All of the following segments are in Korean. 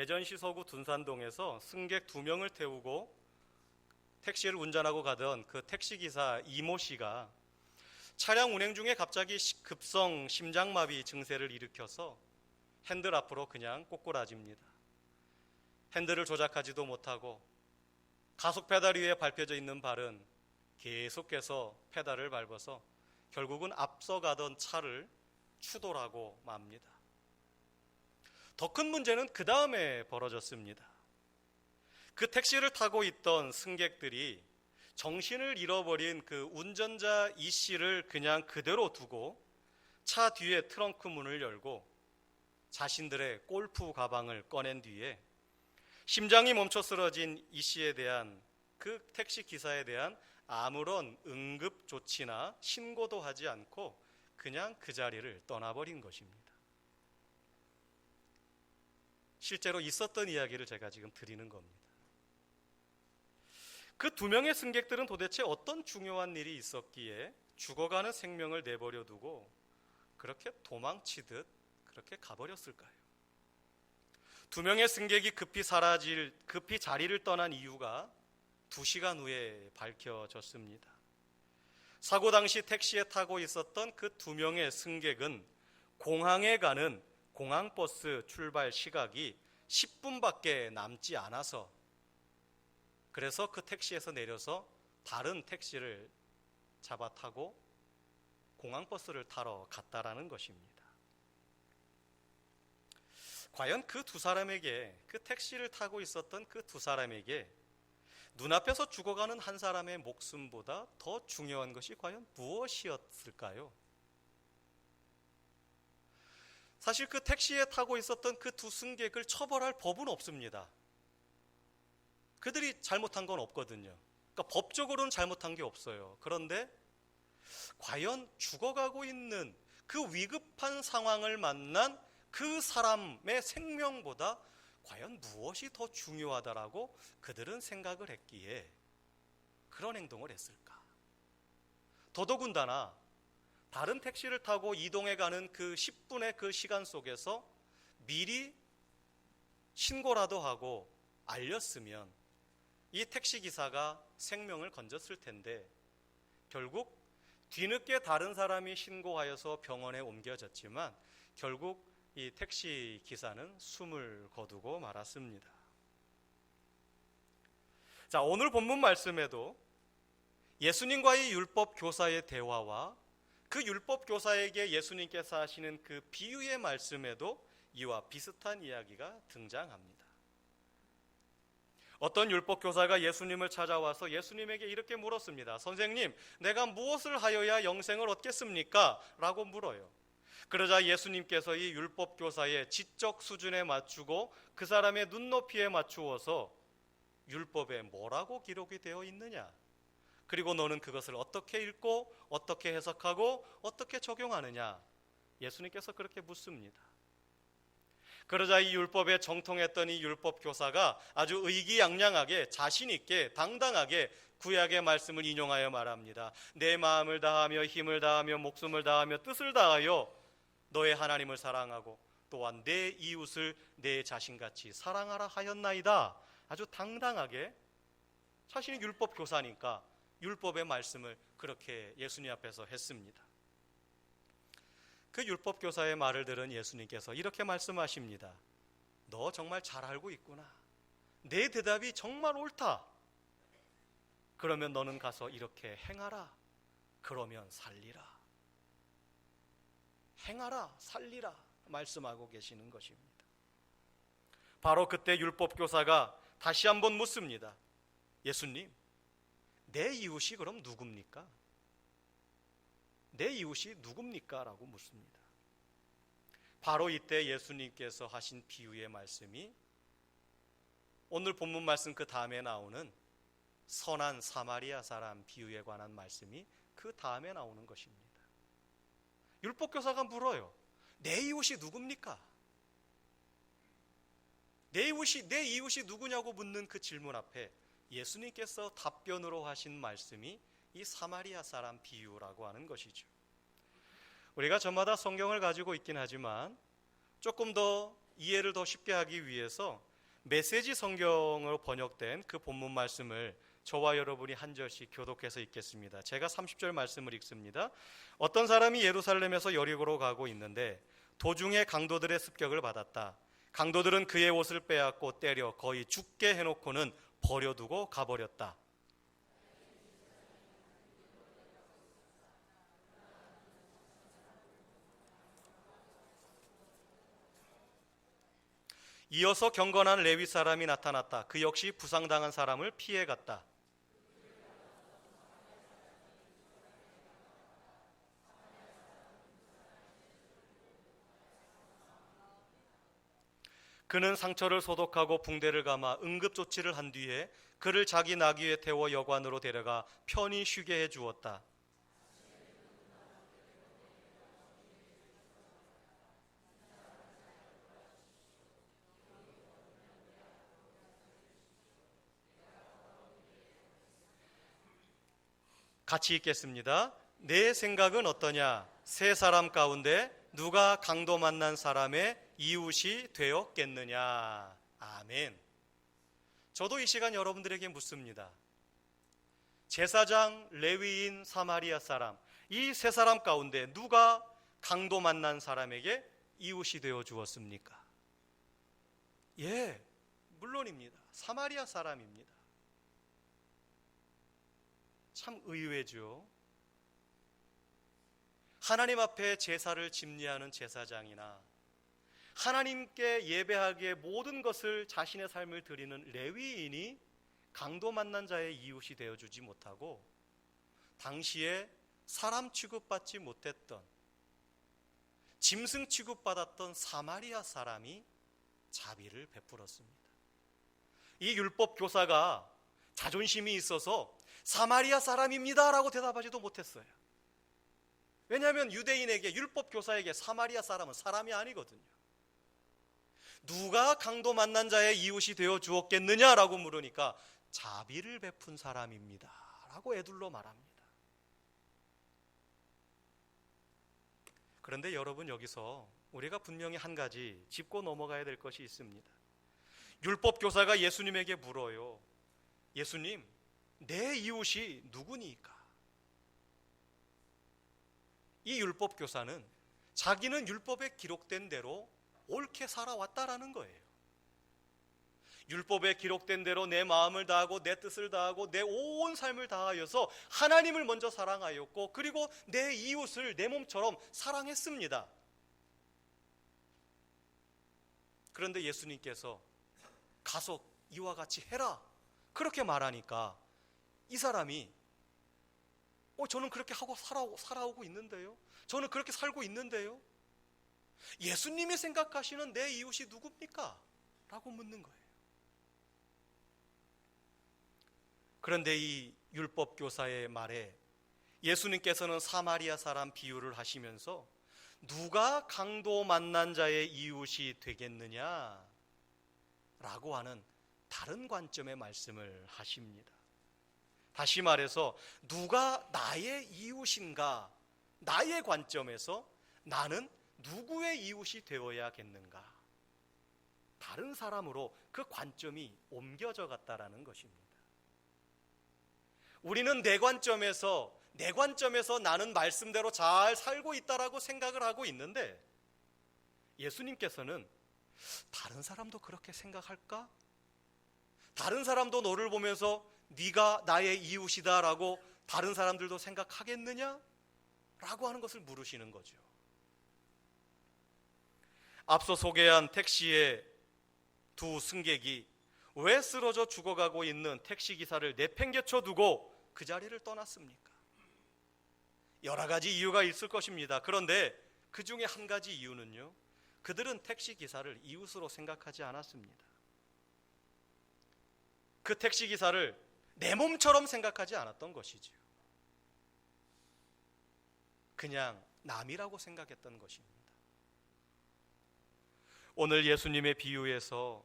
대전시 서구 둔산동에서 승객 두 명을 태우고 택시를 운전하고 가던 그 택시 기사 이모 씨가 차량 운행 중에 갑자기 시- 급성 심장마비 증세를 일으켜서 핸들 앞으로 그냥 꼬꾸라집니다. 핸들을 조작하지도 못하고 가속 페달 위에 밟혀져 있는 발은 계속해서 페달을 밟아서 결국은 앞서가던 차를 추돌하고 맙니다. 더 큰 문제는 그 다음에 벌어졌습니다. 그 택시를 타고 있던 승객들이 정신을 잃어버린 그 운전자 이 씨를 그냥 그대로 두고 차 뒤에 트렁크 문을 열고 자신들의 골프 가방을 꺼낸 뒤에 심장이 멈춰 쓰러진 이 씨에 대한 그 택시 기사에 대한 아무런 응급 조치나 신고도 하지 않고 그냥 그 자리를 떠나버린 것입니다. 실제로 있었던 이야기를 제가 지금 드리는 겁니다. 그 두 명의 승객들은 도대체 어떤 중요한 일이 있었기에 죽어가는 생명을 내버려 두고 그렇게 도망치듯 그렇게 가버렸을까요? 두 명의 승객이 급히 사라질, 급히 자리를 떠난 이유가 두 시간 후에 밝혀졌습니다. 사고 당시 택시에 타고 있었던 그 두 명의 승객은 공항에 가는 공항버스 출발 시각이 10분밖에 남지 않아서 그래서 그 택시에서 내려서 다른 택시를 잡아 타고 공항버스를 타러 갔다라는 것입니다. 과연 그 두 사람에게 그 택시를 타고 있었던 그 두 사람에게 눈앞에서 죽어가는 한 사람의 목숨보다 더 중요한 것이 과연 무엇이었을까요? 사실 그 택시에 타고 있었던 그 두 승객을 처벌할 법은 없습니다. 그들이 잘못한 건 없거든요. 그러니까 법적으로는 잘못한 게 없어요. 그런데 과연 죽어가고 있는 그 위급한 상황을 만난 그 사람의 생명보다 과연 무엇이 더 중요하다라고 그들은 생각을 했기에 그런 행동을 했을까? 더더군다나 다른 택시를 타고 이동해 가는 그 10분의 그 시간 속에서 미리 신고라도 하고 알렸으면 이 택시 기사가 생명을 건졌을 텐데 결국 뒤늦게 다른 사람이 신고하여서 병원에 옮겨졌지만 결국 이 택시 기사는 숨을 거두고 말았습니다. 자, 오늘 본문 말씀에도 예수님과의 율법 교사의 대화와 그 율법 교사에게 예수님께서 하시는 그 비유의 말씀에도 이와 비슷한 이야기가 등장합니다. 어떤 율법 교사가 예수님을 찾아와서 예수님에게 이렇게 물었습니다. 선생님, 내가 무엇을 하여야 영생을 얻겠습니까? 라고 물어요. 그러자 예수님께서 이 율법 교사의 지적 수준에 맞추고 그 사람의 눈높이에 맞추어서 율법에 뭐라고 기록이 되어 있느냐? 그리고 너는 그것을 어떻게 읽고 어떻게 해석하고 어떻게 적용하느냐? 예수님께서 그렇게 묻습니다. 그러자 이 율법에 정통했던 이 율법 교사가 아주 의기양양하게 자신 있게 당당하게 구약의 말씀을 인용하여 말합니다. 내 마음을 다하며 힘을 다하며 목숨을 다하며 뜻을 다하여 너의 하나님을 사랑하고 또한 내 이웃을 내 자신같이 사랑하라 하였나이다. 아주 당당하게 자신이 율법 교사니까 율법의 말씀을 그렇게 예수님 앞에서 했습니다. 그 율법 교사의 말을 들은 예수님께서 이렇게 말씀하십니다. 너 정말 잘 알고 있구나. 내 대답이 정말 옳다. 그러면 너는 가서 이렇게 행하라. 그러면 살리라. 행하라, 살리라 말씀하고 계시는 것입니다. 바로 그때 율법 교사가 다시 한번 묻습니다. 예수님, 내 이웃이 그럼 누굽니까? 내 이웃이 누굽니까? 라고 묻습니다. 바로 이때 예수님께서 하신 비유의 말씀이 오늘 본문 말씀 그 다음에 나오는 선한 사마리아 사람 비유에 관한 말씀이 그 다음에 나오는 것입니다. 율법교사가 물어요. 내 이웃이 누굽니까? 내 이웃이 내 이웃이 누구냐고 묻는 그 질문 앞에 예수님께서 답변으로 하신 말씀이 이 사마리아 사람 비유라고 하는 것이죠. 우리가 저마다 성경을 가지고 있긴 하지만 조금 더 이해를 더 쉽게 하기 위해서 메시지 성경으로 번역된 그 본문 말씀을 저와 여러분이 한 절씩 교독해서 읽겠습니다. 제가 30절 말씀을 읽습니다. 어떤 사람이 예루살렘에서 여리고로 가고 있는데 도중에 강도들의 습격을 받았다. 강도들은 그의 옷을 빼앗고 때려 거의 죽게 해놓고는 버려두고 가버렸다. 이어서 경건한 레위 사람이 나타났다. 그 역시 부상당한 사람을 피해 갔다. 그는 상처를 소독하고 붕대를 감아 응급 조치를 한 뒤에 그를 자기 나귀에 태워 여관으로 데려가 편히 쉬게 해 주었다. 같이 읽겠습니다. 내 생각은 어떠냐? 세 사람 가운데 누가 강도 만난 사람의 이웃이 되었겠느냐? 아멘. 저도 이 시간 여러분들에게 묻습니다. 제사장, 레위인, 사마리아 사람, 이 세 사람 가운데 누가 강도 만난 사람에게 이웃이 되어 주었습니까? 예, 물론입니다. 사마리아 사람입니다. 참 의외죠. 하나님 앞에 제사를 집리하는 제사장이나 하나님께 예배하기에 모든 것을 자신의 삶을 드리는 레위인이 강도 만난 자의 이웃이 되어 주지 못하고 당시에 사람 취급받지 못했던 짐승 취급받았던 사마리아 사람이 자비를 베풀었습니다. 이 율법 교사가 자존심이 있어서 사마리아 사람입니다라고 대답하지도 못했어요. 왜냐하면 유대인에게 율법 교사에게 사마리아 사람은 사람이 아니거든요. 누가 강도 만난 자의 이웃이 되어 주었겠느냐라고 물으니까 자비를 베푼 사람입니다라고 애둘러 말합니다. 그런데 여러분 여기서 우리가 분명히 한 가지 짚고 넘어가야 될 것이 있습니다. 율법 교사가 예수님에게 물어요. 예수님, 내 이웃이 누구니까? 이 율법 교사는 자기는 율법에 기록된 대로 옳게 살아왔다라는 거예요. 율법에 기록된 대로 내 마음을 다하고 내 뜻을 다하고 내 온 삶을 다하여서 하나님을 먼저 사랑하였고 그리고 내 이웃을 내 몸처럼 사랑했습니다. 그런데 예수님께서 가서 이와 같이 해라. 그렇게 말하니까 이 사람이 어 저는 그렇게 하고 살아오, 살아오고 있는데요. 저는 그렇게 살고 있는데요. 예수님이 생각하시는 내 이웃이 누굽니까? 라고 묻는 거예요. 그런데 이 율법 교사의 말에 예수님께서는 사마리아 사람 비유를 하시면서 누가 강도 만난 자의 이웃이 되겠느냐? 라고 하는 다른 관점의 말씀을 하십니다. 다시 말해서 누가 나의 이웃인가? 나의 관점에서 나는 누구의 이웃이 되어야겠는가? 다른 사람으로 그 관점이 옮겨져 갔다라는 것입니다. 우리는 내 관점에서 내 관점에서 나는 말씀대로 잘 살고 있다라고 생각을 하고 있는데 예수님께서는 다른 사람도 그렇게 생각할까? 다른 사람도 너를 보면서 네가 나의 이웃이다라고 다른 사람들도 생각하겠느냐? 라고 하는 것을 물으시는 거죠. 앞서 소개한 택시의 두 승객이 왜 쓰러져 죽어가고 있는 택시 기사를 내팽개쳐 두고 그 자리를 떠났습니까? 여러 가지 이유가 있을 것입니다. 그런데 그 중에 한 가지 이유는요. 그들은 택시 기사를 이웃으로 생각하지 않았습니다. 그 택시 기사를 내 몸처럼 생각하지 않았던 것이지요. 그냥 남이라고 생각했던 것입니다. 오늘 예수님의 비유에서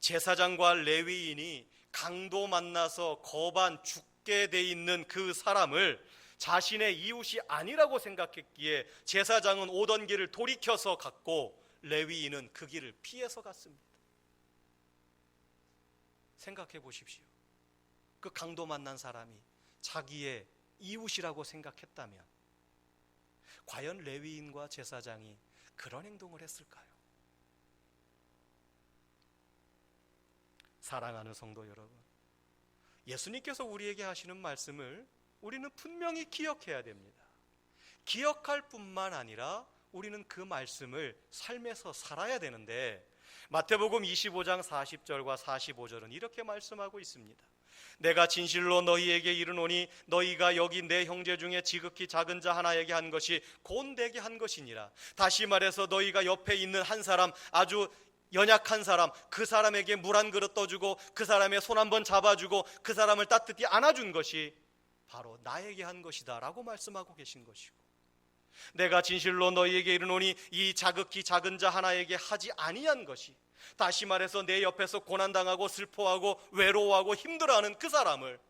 제사장과 레위인이 강도 만나서 거반 죽게 돼 있는 그 사람을 자신의 이웃이 아니라고 생각했기에 제사장은 오던 길을 돌이켜서 갔고 레위인은 그 길을 피해서 갔습니다. 생각해 보십시오. 그 강도 만난 사람이 자기의 이웃이라고 생각했다면 과연 레위인과 제사장이 그런 행동을 했을까요? 사랑하는 성도 여러분, 예수님께서 우리에게 하시는 말씀을 우리는 분명히 기억해야 됩니다. 기억할 뿐만 아니라 우리는 그 말씀을 삶에서 살아야 되는데 마태복음 25장 40절과 45절은 이렇게 말씀하고 있습니다. 내가 진실로 너희에게 이르노니 너희가 여기 내 형제 중에 지극히 작은 자 하나에게 한 것이 곧 내게 한 것이니라. 다시 말해서 너희가 옆에 있는 한 사람 아주 연약한 사람 그 사람에게 물 한 그릇 떠주고 그 사람의 손 한 번 잡아주고 그 사람을 따뜻히 안아준 것이 바로 나에게 한 것이다라고 말씀하고 계신 것이고 내가 진실로 너희에게 이르노니 이 자극히 작은 자 하나에게 하지 아니한 것이 다시 말해서 내 옆에서 고난 당하고 슬퍼하고 외로워하고 힘들어하는 그 사람을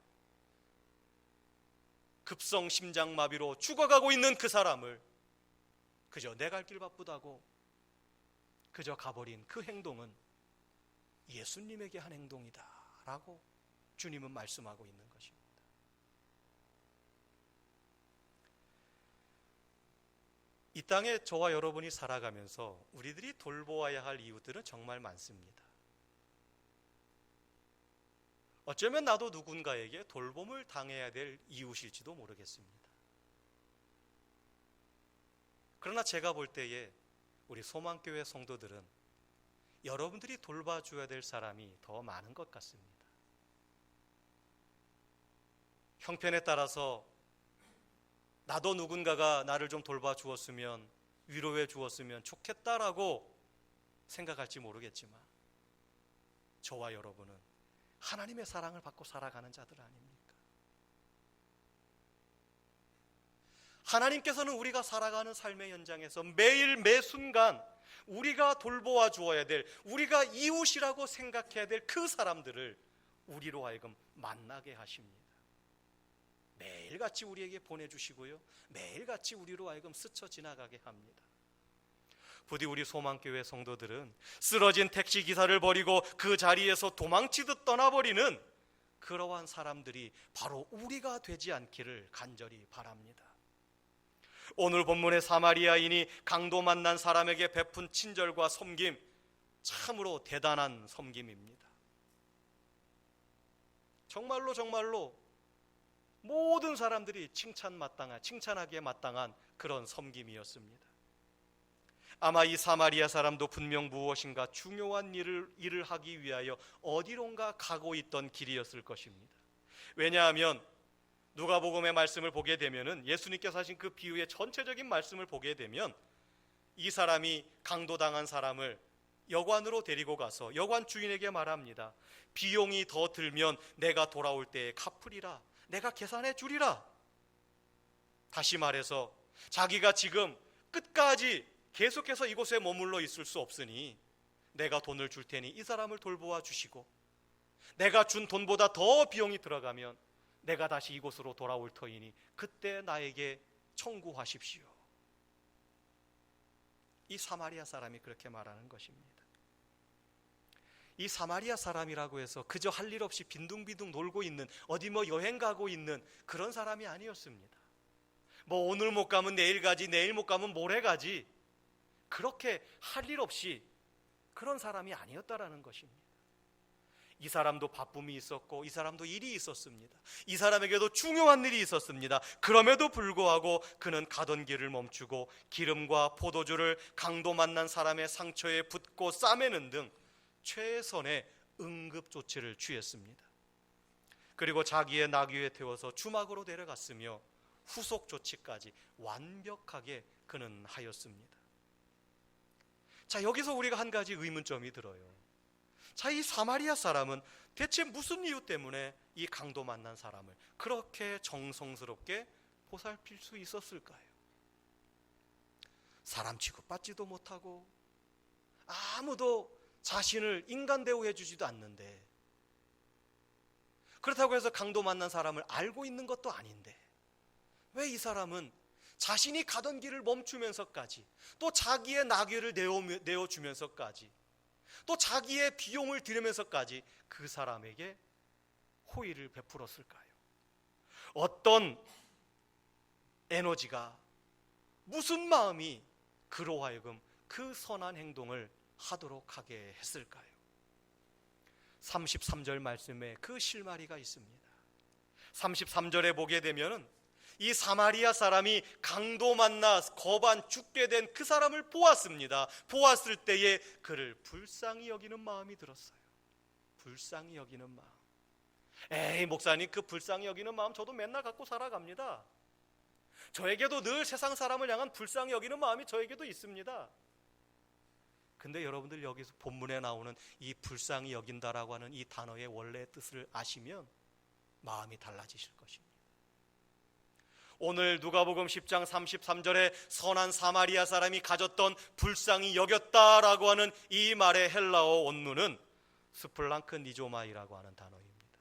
급성 심장 마비로 죽어가고 있는 그 사람을 그저 내 갈 길 바쁘다고 그저 가버린 그 행동은 예수님에게 한 행동이다라고 주님은 말씀하고 있는 것입니다. 이 땅에 저와 여러분이 살아가면서 우리들이 돌보아야 할 이웃들은 정말 많습니다. 어쩌면 나도 누군가에게 돌봄을 당해야 될 이웃일지도 모르겠습니다. 그러나 제가 볼 때에 우리 소망교회 성도들은 여러분들이 돌봐줘야 될 사람이 더 많은 것 같습니다. 형편에 따라서 나도 누군가가 나를 좀 돌봐주었으면 위로해 주었으면 좋겠다라고 생각할지 모르겠지만 저와 여러분은 하나님의 사랑을 받고 살아가는 자들 아닙니까? 하나님께서는 우리가 살아가는 삶의 현장에서 매일 매 순간 우리가 돌보아 주어야 될 우리가 이웃이라고 생각해야 될 그 사람들을 우리로 하여금 만나게 하십니다. 매일같이 우리에게 보내주시고요. 매일같이 우리로 하여금 스쳐 지나가게 합니다. 부디 우리 소망교회 성도들은 쓰러진 택시 기사를 버리고 그 자리에서 도망치듯 떠나버리는 그러한 사람들이 바로 우리가 되지 않기를 간절히 바랍니다. 오늘 본문의 사마리아인이 강도 만난 사람에게 베푼 친절과 섬김 참으로 대단한 섬김입니다. 정말로 정말로 모든 사람들이 칭찬 마땅한 칭찬하기에 마땅한 그런 섬김이었습니다. 아마 이 사마리아 사람도 분명 무엇인가 중요한 일을 일을 하기 위하여 어디론가 가고 있던 길이었을 것입니다. 왜냐하면 누가복음의 말씀을 보게 되면은 예수님께서 하신 그 비유의 전체적인 말씀을 보게 되면 이 사람이 강도당한 사람을 여관으로 데리고 가서 여관 주인에게 말합니다. 비용이 더 들면 내가 돌아올 때에 갚으리라. 내가 계산해 주리라. 다시 말해서 자기가 지금 끝까지 계속해서 이곳에 머물러 있을 수 없으니 내가 돈을 줄 테니 이 사람을 돌보아 주시고 내가 준 돈보다 더 비용이 들어가면 내가 다시 이곳으로 돌아올 터이니 그때 나에게 청구하십시오. 이 사마리아 사람이 그렇게 말하는 것입니다. 이 사마리아 사람이라고 해서 그저 할 일 없이 빈둥빈둥 놀고 있는 어디 뭐 여행 가고 있는 그런 사람이 아니었습니다. 뭐 오늘 못 가면 내일 가지, 내일 못 가면 모레 가지. 그렇게 할 일 없이 그런 사람이 아니었다라는 것입니다. 이 사람도 바쁨이 있었고 이 사람도 일이 있었습니다. 이 사람에게도 중요한 일이 있었습니다. 그럼에도 불구하고 그는 가던 길을 멈추고 기름과 포도주를 강도 만난 사람의 상처에 붓고 싸매는 등 최선의 응급 조치를 취했습니다. 그리고 자기의 나귀에 태워서 주막으로 데려갔으며 후속 조치까지 완벽하게 그는 하였습니다. 자, 여기서 우리가 한 가지 의문점이 들어요. 자, 이 사마리아 사람은 대체 무슨 이유 때문에 이 강도 만난 사람을 그렇게 정성스럽게 보살필 수 있었을까요? 사람 취급받지도 못하고 아무도 자신을 인간 대우해 주지도 않는데 그렇다고 해서 강도 만난 사람을 알고 있는 것도 아닌데 왜 이 사람은 자신이 가던 길을 멈추면서까지 또 자기의 나귀를 내어 주면서까지 또 자기의 비용을 들이면서까지 그 사람에게 호의를 베풀었을까요? 어떤 에너지가 무슨 마음이 그로 하여금 그 선한 행동을 하도록 하게 했을까요? 33절 말씀에 그 실마리가 있습니다. 33절에 보게 되면은 이 사마리아 사람이 강도 만나 거반 죽게 된 그 사람을 보았습니다. 보았을 때에 그를 불쌍히 여기는 마음이 들었어요. 불쌍히 여기는 마음. 에이, 목사님, 그 불쌍히 여기는 마음 저도 맨날 갖고 살아갑니다. 저에게도 늘 세상 사람을 향한 불쌍히 여기는 마음이 저에게도 있습니다. 근데 여러분들 여기서 본문에 나오는 이 불쌍히 여긴다라고 하는 이 단어의 원래 뜻을 아시면 마음이 달라지실 것입니다. 오늘 누가복음 10장 33절에 선한 사마리아 사람이 가졌던 불쌍히 여겼다라고 하는 이 말의 헬라어 원문은 스플랑크 니조마이라고 하는 단어입니다.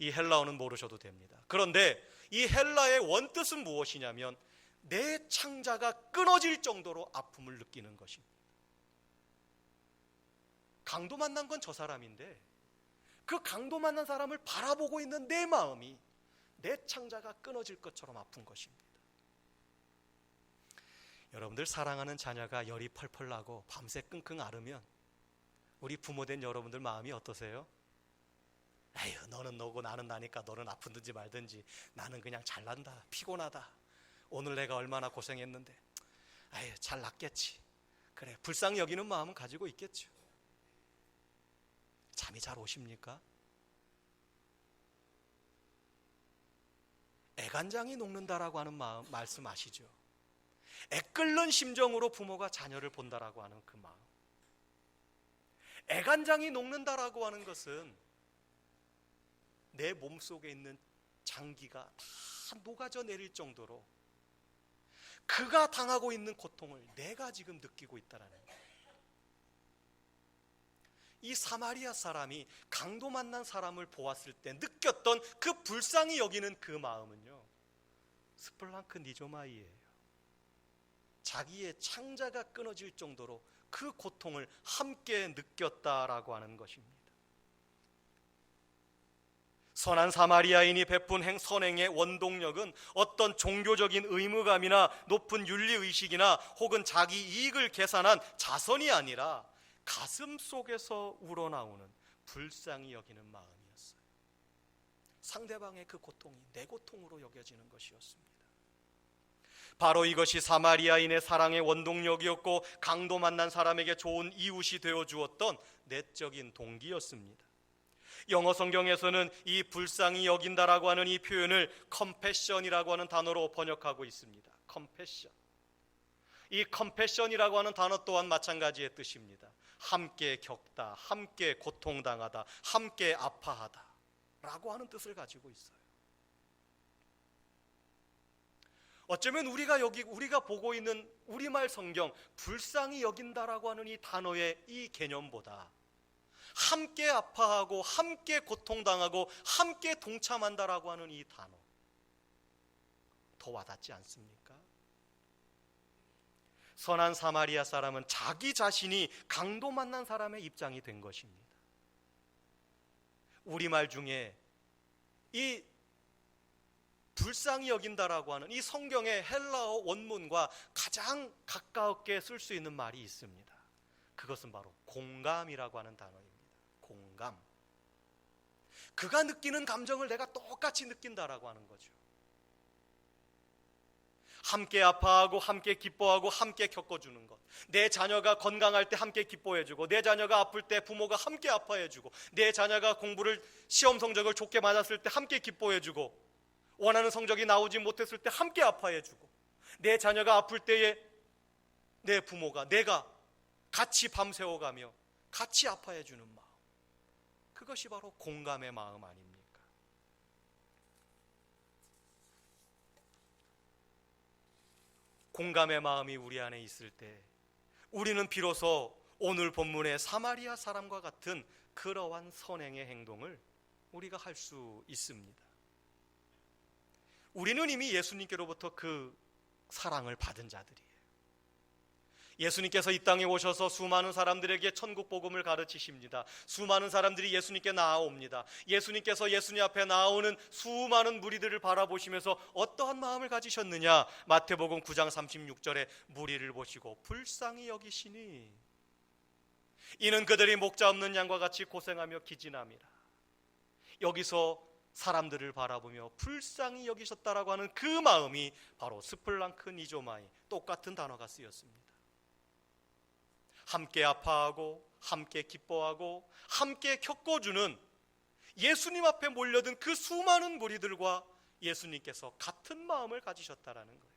이 헬라어는 모르셔도 됩니다. 그런데 이 헬라의 원뜻은 무엇이냐면 내 창자가 끊어질 정도로 아픔을 느끼는 것입니다. 강도 만난 건 저 사람인데 그 강도 만난 사람을 바라보고 있는 내 마음이 내 창자가 끊어질 것처럼 아픈 것입니다. 여러분들 사랑하는 자녀가 열이 펄펄 나고 밤새 끙끙 앓으면 우리 부모된 여러분들 마음이 어떠세요? 에휴 너는 너고 나는 나니까 너는 아픈든지 말든지 나는 그냥 잘난다 피곤하다 오늘 내가 얼마나 고생했는데 에휴 잘 낫겠지 그래 불쌍히 여기는 마음은 가지고 있겠죠 잠이 잘 오십니까? 애간장이 녹는다라고 하는 마음 말씀 아시죠? 애끓는 심정으로 부모가 자녀를 본다라고 하는 그 마음. 애간장이 녹는다라고 하는 것은 내 몸속에 있는 장기가 다 녹아져 내릴 정도로 그가 당하고 있는 고통을 내가 지금 느끼고 있다라는 거예요. 이 사마리아 사람이 강도 만난 사람을 보았을 때 느꼈던 그 불쌍히 여기는 그 마음은요. 스플랑크 니조마이예요. 자기의 창자가 끊어질 정도로 그 고통을 함께 느꼈다라고 하는 것입니다. 선한 사마리아인이 베푼 행 선행의 원동력은 어떤 종교적인 의무감이나 높은 윤리 의식이나 혹은 자기 이익을 계산한 자선이 아니라 가슴 속에서 우러나오는 불쌍히 여기는 마음이었어요. 상대방의 그 고통이 내 고통으로 여겨지는 것이었습니다. 바로 이것이 사마리아인의 사랑의 원동력이었고 강도 만난 사람에게 좋은 이웃이 되어 주었던 내적인 동기였습니다. 영어 성경에서는 이 불쌍히 여긴다라고 하는 이 표현을 컴패션이라고 하는 단어로 번역하고 있습니다. 컴패션. 이 컴패션이라고 하는 단어 또한 마찬가지의 뜻입니다. 함께 겪다, 함께 고통당하다, 함께 아파하다 라고 하는 뜻을 가지고 있어요. 어쩌면 우리가 여기 우리가 보고 있는 우리말 성경 불쌍히 여긴다라고 하는 이 단어의 이 개념보다 함께 아파하고 함께 고통당하고 함께 동참한다라고 하는 이 단어 더 와닿지 않습니까? 선한 사마리아 사람은 자기 자신이 강도 만난 사람의 입장이 된 것입니다. 우리말 중에 이 불쌍히 여긴다라고 하는 이 성경의 헬라어 원문과 가장 가깝게 쓸 수 있는 말이 있습니다. 그것은 바로 공감이라고 하는 단어입니다. 공감. 그가 느끼는 감정을 내가 똑같이 느낀다라고 하는 거죠. 함께 아파하고 함께 기뻐하고 함께 겪어주는 것. 내 자녀가 건강할 때 함께 기뻐해주고 내 자녀가 아플 때 부모가 함께 아파해주고 내 자녀가 공부를 시험 성적을 좋게 맞았을 때 함께 기뻐해주고 원하는 성적이 나오지 못했을 때 함께 아파해주고 내 자녀가 아플 때에 내 부모가 내가 같이 밤새워가며 같이 아파해주는 마음. 그것이 바로 공감의 마음 아닙니까? 공감의 마음이 우리 안에 있을 때 우리는 비로소 오늘 본문의 사마리아 사람과 같은 그러한 선행의 행동을 우리가 할 수 있습니다. 우리는 이미 예수님께로부터 그 사랑을 받은 자들이에요. 예수님께서 이 땅에 오셔서 수많은 사람들에게 천국 복음을 가르치십니다. 수많은 사람들이 예수님께 나아옵니다. 예수님께서 예수님 앞에 나오는 수많은 무리들을 바라보시면서 어떠한 마음을 가지셨느냐? 마태복음 9장 36절에 무리를 보시고 불쌍히 여기시니 이는 그들이 목자 없는 양과 같이 고생하며 기진함이라. 여기서 사람들을 바라보며 불쌍히 여기셨다라고 하는 그 마음이 바로 스플랑크 니조마이 똑같은 단어가 쓰였습니다. 함께 아파하고 함께 기뻐하고 함께 겪어주는 예수님 앞에 몰려든 그 수많은 무리들과 예수님께서 같은 마음을 가지셨다라는 거예요.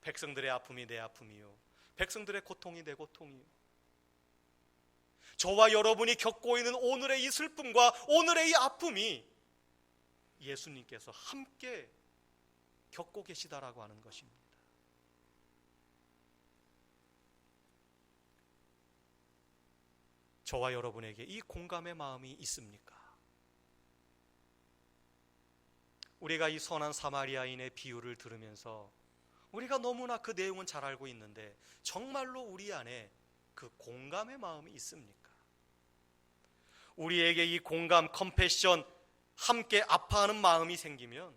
백성들의 아픔이 내 아픔이요. 백성들의 고통이 내 고통이요. 저와 여러분이 겪고 있는 오늘의 이 슬픔과 오늘의 이 아픔이 예수님께서 함께 겪고 계시다라고 하는 것입니다. 저와 여러분에게 이 공감의 마음이 있습니까? 우리가 이 선한 사마리아인의 비유를 들으면서 우리가 너무나 그 내용은 잘 알고 있는데 정말로 우리 안에 그 공감의 마음이 있습니까? 우리에게 이 공감, 컴패션, 함께 아파하는 마음이 생기면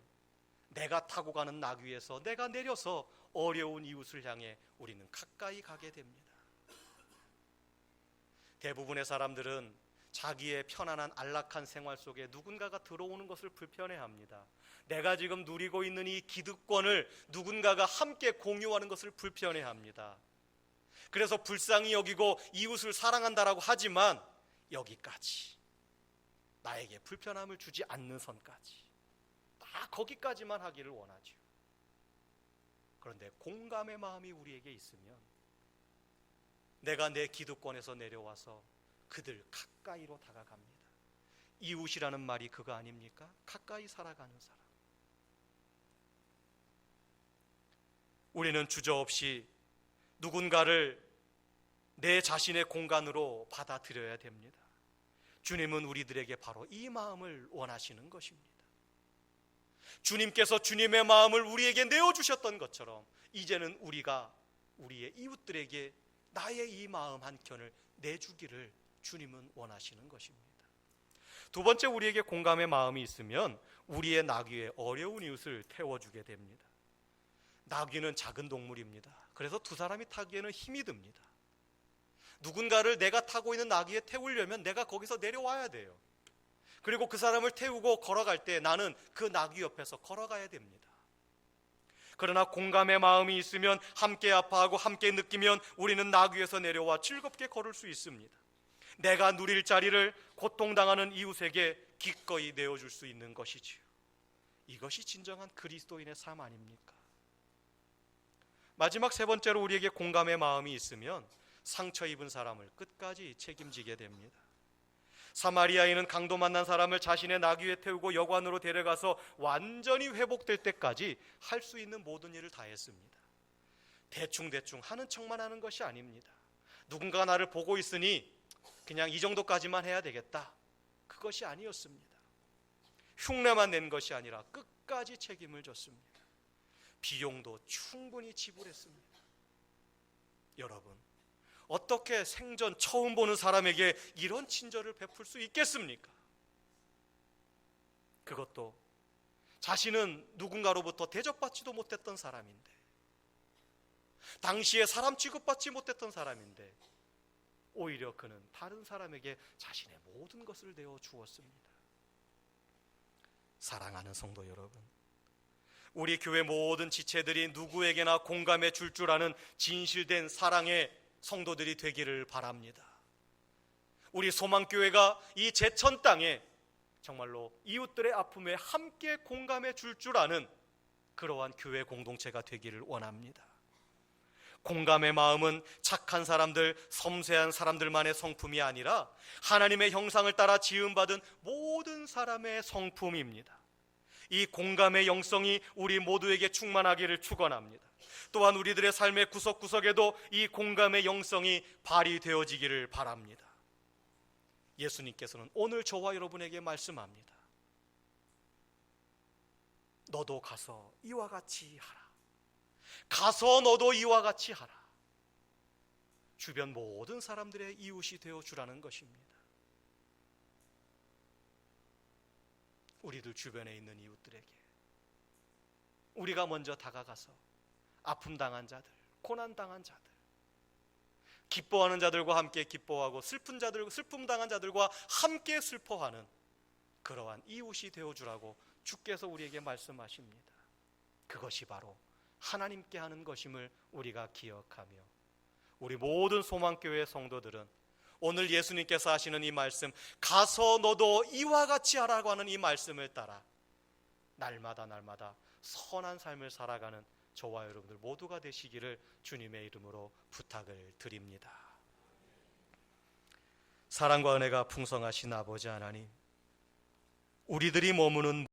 내가 타고 가는 나귀에서 내가 내려서 어려운 이웃을 향해 우리는 가까이 가게 됩니다. 대부분의 사람들은 자기의 편안한 안락한 생활 속에 누군가가 들어오는 것을 불편해합니다. 내가 지금 누리고 있는 이 기득권을 누군가가 함께 공유하는 것을 불편해합니다. 그래서 불쌍히 여기고 이웃을 사랑한다라고 하지만 여기까지 나에게 불편함을 주지 않는 선까지 다 거기까지만 하기를 원하죠. 그런데 공감의 마음이 우리에게 있으면 내가 내 기득권에서 내려와서 그들 가까이로 다가갑니다. 이웃이라는 말이 그거 아닙니까? 가까이 살아가는 사람. 우리는 주저없이 누군가를 내 자신의 공간으로 받아들여야 됩니다. 주님은 우리들에게 바로 이 마음을 원하시는 것입니다. 주님께서 주님의 마음을 우리에게 내어주셨던 것처럼 이제는 우리가 우리의 이웃들에게 나의 이 마음 한 켠을 내주기를 주님은 원하시는 것입니다. 두 번째 우리에게 공감의 마음이 있으면 우리의 나귀의 어려운 이웃을 태워주게 됩니다. 나귀는 작은 동물입니다. 그래서 두 사람이 타기에는 힘이 듭니다. 누군가를 내가 타고 있는 나귀에 태우려면 내가 거기서 내려와야 돼요. 그리고 그 사람을 태우고 걸어갈 때 나는 그 나귀 옆에서 걸어가야 됩니다. 그러나 공감의 마음이 있으면 함께 아파하고 함께 느끼면 우리는 나귀에서 내려와 즐겁게 걸을 수 있습니다. 내가 누릴 자리를 고통당하는 이웃에게 기꺼이 내어줄 수 있는 것이지요. 이것이 진정한 그리스도인의 삶 아닙니까? 마지막 세 번째로 우리에게 공감의 마음이 있으면 상처 입은 사람을 끝까지 책임지게 됩니다. 사마리아인은 강도 만난 사람을 자신의 나귀에 태우고 여관으로 데려가서 완전히 회복될 때까지 할 수 있는 모든 일을 다 했습니다. 대충대충 하는 척만 하는 것이 아닙니다. 누군가 나를 보고 있으니 그냥 이 정도까지만 해야 되겠다. 그것이 아니었습니다. 흉내만 낸 것이 아니라 끝까지 책임을 졌습니다. 비용도 충분히 지불했습니다. 여러분, 어떻게 생전 처음 보는 사람에게 이런 친절을 베풀 수 있겠습니까? 그것도 자신은 누군가로부터 대접받지도 못했던 사람인데, 당시에 사람 취급받지 못했던 사람인데, 오히려 그는 다른 사람에게 자신의 모든 것을 내어 주었습니다. 사랑하는 성도 여러분, 우리 교회 모든 지체들이 누구에게나 공감해 줄 줄 아는 진실된 사랑의 성도들이 되기를 바랍니다. 우리 소망교회가 이 제천 땅에 정말로 이웃들의 아픔에 함께 공감해 줄 줄 아는 그러한 교회 공동체가 되기를 원합니다. 공감의 마음은 착한 사람들, 섬세한 사람들만의 성품이 아니라 하나님의 형상을 따라 지음받은 모든 사람의 성품입니다. 이 공감의 영성이 우리 모두에게 충만하기를 축원합니다. 또한 우리들의 삶의 구석구석에도 이 공감의 영성이 발휘되어지기를 바랍니다. 예수님께서는 오늘 저와 여러분에게 말씀합니다. 너도 가서 이와 같이 하라. 가서 너도 이와 같이 하라. 주변 모든 사람들의 이웃이 되어 주라는 것입니다. 우리들 주변에 있는 이웃들에게 우리가 먼저 다가가서 아픔 당한 자들, 고난 당한 자들, 기뻐하는 자들과 함께 기뻐하고 슬픈 자들, 슬픔 당한 자들과 함께 슬퍼하는 그러한 이웃이 되어 주라고 주께서 우리에게 말씀하십니다. 그것이 바로 하나님께 하는 것임을 우리가 기억하며 우리 모든 소망교회 성도들은 오늘 예수님께서 하시는 이 말씀 가서 너도 이와 같이 하라고 하는 이 말씀을 따라 날마다 날마다 선한 삶을 살아가는 저와 여러분들 모두가 되시기를 주님의 이름으로 부탁을 드립니다. 사랑과 은혜가 풍성하신 아버지 하나님 우리들이 머무는